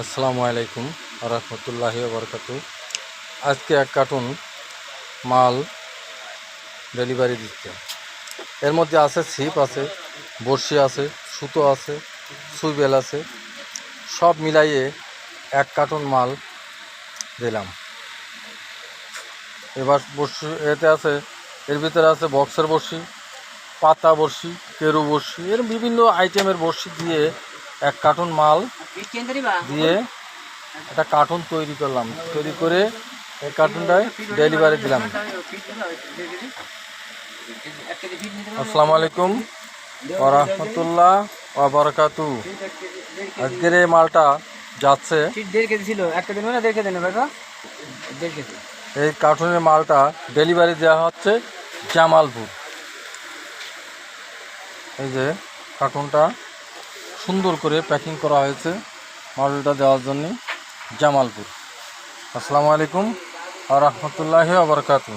আসসালামু আলাইকুম রহমতুল্লাহি বরকাত আজকে এক কার্টুন মাল ডেলিভারি দিচ্ছে। এর মধ্যে আছে ছিপ আছে, বড়শি আছে, সুতো আছে, সুইবেল আছে, সব মিলাইয়ে এক কার্টুন মাল দিলাম। এবার বড়শি, এতে আছে, এর ভিতরে আছে বক্সের বড়শি, পাতা বড়শি কেরু বড়শি, এর বিভিন্ন আইটেমের বড়শি দিয়ে এক কার্টুন মাল দিয়ে একটা কার্টুন তৈরি করলাম। তৈরি করে এই কার্টুনটায় ডেলিভারি দিলাম। আসসালামু আলাইকুম। ওরহমতুল্লাহ ওবরকাতু আজকের এই মালটা যাচ্ছে এই কার্টুনের মালটা ডেলিভারি দেওয়া হচ্ছে জামালপুর। এই যে কার্টুনটা সুন্দর করে প্যাকিং করা হয়েছে মালটা দেওয়ার জন্য জামালপুর। আসসালামু আলাইকুম আর রহমতুল্লাহ আবরকাতু